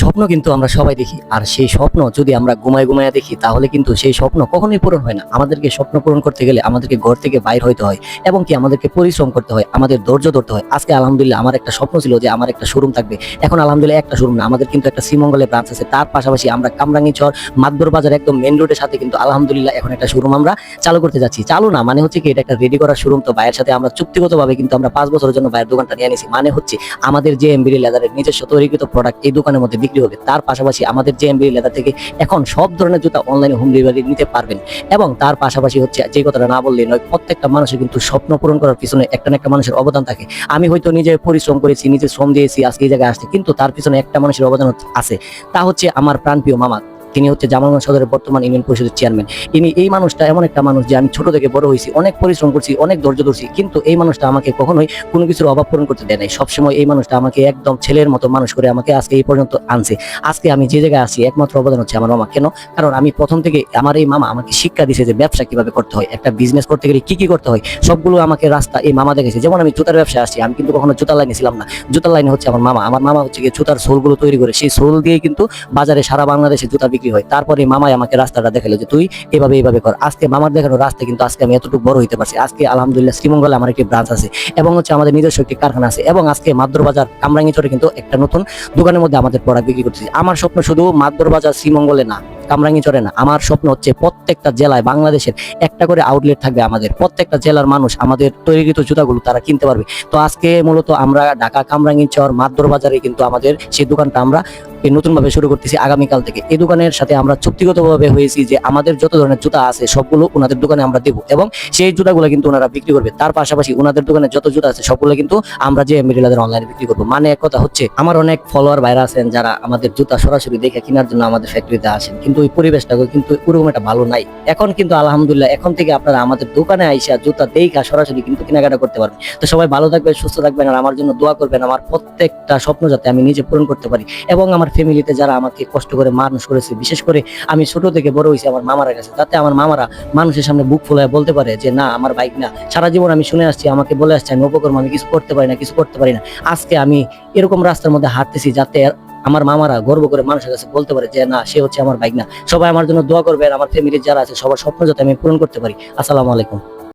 স্বপ্ন কিন্তু আমরা সবাই দেখি। আর সেই স্বপ্ন যদি আমরা ঘুমায় ঘুমায় দেখি, তাহলে কিন্তু সেই স্বপ্ন কখনোই পূরণ হয় না। আমাদেরকে স্বপ্ন পূরণ করতে গেলে আমাদেরকে ঘর থেকে বাইর হইতে হয় এবং কি আমাদেরকে পরিশ্রম করতে হয়, আমাদের ধৈর্য ধরতে হয়। আজকে আলহামদুলিল্লাহ আমার একটা স্বপ্ন ছিল যে আমার একটা শোরুম থাকবে। এখন আলহামদুলিল্লাহ একটা শোরুম না, আমাদের কিন্তু একটা শ্রীমঙ্গলে ব্রাঞ্চ আছে। তার পাশাপাশি আমরা কামরাঙ্গিচর মাদবর বাজার একদম মেন রোডের সাথে কিন্তু আলহামদুলিল্লাহ এখন একটা শোরুম আমরা চালু করতে যাচ্ছি। চালু না মানে হচ্ছে কি এটা একটা রেডি করা শোরুম। তো ভাইয়ের সাথে আমরা চুক্তিগতভাবে কিন্তু আমরা পাঁচ বছরের জন্য ভাইয়ের দোকানটা নিয়ে নিয়েছি মানে হচ্ছে আমাদের যে এমবিডি লেদারের নিজস্ব তৈরিকৃত প্রোডাক্ট এই দোকানের মধ্যে বিক্রি হবে। তার পাশাপাশি আমাদের যে এমবিডি লেদার থেকে এখন সব ধরনের জুতা অনলাইনে হোম ডেলিভারি নিতে পারবেন। এবং তার পাশাপাশি হচ্ছে, যে কথাটা না বললে নয়, প্রত্যেকটা মানুষের কিন্তু স্বপ্ন পূরণ করার পিছনে একটা না একটা মানুষের অবদান থাকে। আমি হয়তো নিজে পরিশ্রম করেছি, নিজে শ্রম দিয়েছি, আজকে এই জায়গায় আসছি, কিন্তু তার পিছনে একটা মানুষের অবদান আছে। তা হচ্ছে আমার প্রাণপ্রিয় মামা। তিনি হচ্ছে জামালগঞ্জ সদরের বর্তমান ইউনিয়ন পরিষদের চেয়ারম্যান। ইনি এই মানুষটা এমন একটা মানুষ যে আমি ছোট থেকে বড় হয়েছি, অনেক পরিশ্রম করছি, অনেক ধৈর্য ধরছি, কিন্তু এই মানুষটা আমাকে কখনোই কোনো কিছুর অভাব পূরণ করতে দেয় নাই। সবসময় এই মানুষটা আমাকে একদম ছেলের মতো মানুষ করে আমাকে আজকে এই পর্যন্ত আনছে। আজকে আমি যে জায়গায় আছি, একমাত্র অবদান হচ্ছে আমার মামা। কেন? কারণ আমি প্রথম থেকে আমার এই মামা আমাকে শিক্ষা দিয়েছে যে ব্যবসা কীভাবে করতে হয়, একটা বিজনেস করতে গেলে কি কি করতে হয়, সবগুলো আমাকে রাস্তা এই মামা দেখেছে যেমন আমি জুতার ব্যবসায় আসছি, আমি কিন্তু কখনো জুতার লাইনে ছিলাম না। জুতার লাইনে হচ্ছে আমার মামা। আমার মামা হচ্ছে গিয়ে জুতার সোলগুলো তৈরি করে, সেই সোল দিয়ে কিন্তু বাজারে সারা বাংলাদেশে জুতা বিক্রি হয়? তারপরে মামাই আমাকে রাস্তাটা দেখাল যে, তুই এভাবে এভাবে কর। আজকে মামার দেখানো রাস্তা কিন্তু আজকে আমি এতটুকু বড় হইতে পারছি। আজকে আলহামদুলিল্লাহ শ্রীমঙ্গলে আমার একটি ব্রাঞ্চ আছে এবং হচ্ছে আমাদের নিজস্ব একটি কারখানা আছে এবং আজকে মাদ্র বাজার কামরাঙ্গি চোরে কিন্তু একটা নতুন দোকানের মধ্যে আমাদের প্রোডাক্ট বিক্রি করতেছি। আমার স্বপ্ন শুধু মাদ্র বাজার শ্রীমঙ্গলে না কামরাঙ্গি চরে না। আমার স্বপ্ন হচ্ছে প্রত্যেকটা জেলায় বাংলাদেশের একটা করে আউটলেট থাকবে আমাদের। প্রত্যেকটা জেলার মানুষ আমাদের তৈরিকৃত জুতাগুলো তারা কিনতে পারবে। তো আজকে মূলত আমরা ঢাকা কামরাঙ্গি চর মাদ্র বাজারে কিন্তু আমাদের সেই দোকানটা আমরা নতুনভাবে শুরু করতেছি আগামীকাল থেকে। এই দোকানের সাথে আমরা চুক্তিগতভাবে হয়েছি যে আমাদের যত ধরনের জুতা আছে সবগুলো ওনাদের দোকানে আমরা দেবো এবং সেই জুতাগুলো কিন্তু ওনারা বিক্রি করবে। তার পাশাপাশি ওনাদের দোকানে যত জুতা আছে সবগুলো কিন্তু আমরা যে মেরিলাদের অনলাইনে বিক্রি করব। মানে এক কথা হচ্ছে, আমার অনেক ফলোয়ার বাইরে আছেন যারা আমাদের জুতা সরাসরি দেখে কেনার জন্য আমাদের ফ্যাক্টরিতে আসেন। কিন্তু ওই পরিবেশটা কিন্তু ওরকম একটা ভালো নাই। এখন কিন্তু আলহামদুলিল্লাহ এখন থেকে আপনারা আমাদের দোকানে আইসা জুতা দেখা সরাসরি কিন্তু কেনাকাটা করতে পারবেন। তো সবাই ভালো থাকবেন, সুস্থ থাকবেন আর আমার জন্য দোয়া করবেন, আমার প্রত্যেকটা স্বপ্ন যাতে আমি নিজে পূরণ করতে পারি এবং আমার ফ্যামিলিতে যারা আমাকে কষ্ট করে মানুষ করেছে, বিশেষ করে আমি ছোট থেকে বড় হয়েছি আমার মামারা কাছে তাতে আমার মামারা মানুষের সামনে বুক ফুলায় বলতে পারে যে, না, আমার বাইক না। সারা জীবন আমি শুনে আসছি, আমাকে বলে আসছি, আমি উপকর্ম আমি কিছু করতে পারি না, কিছু করতে পারি না। আজকে আমি এরকম রাস্তার মধ্যে হাঁটতেছি যাতে আমার মামারা গর্ব করে মানুষের কাছে বলতে পারে যে, না, সে হচ্ছে আমার বাইক না সবাই আমার জন্য দোয়া করবেন। আমার ফ্যামিলির যারা আছে, সবার স্বপ্ন যাতে আমি পূরণ করতে পারি। আসসালামু আলাইকুম।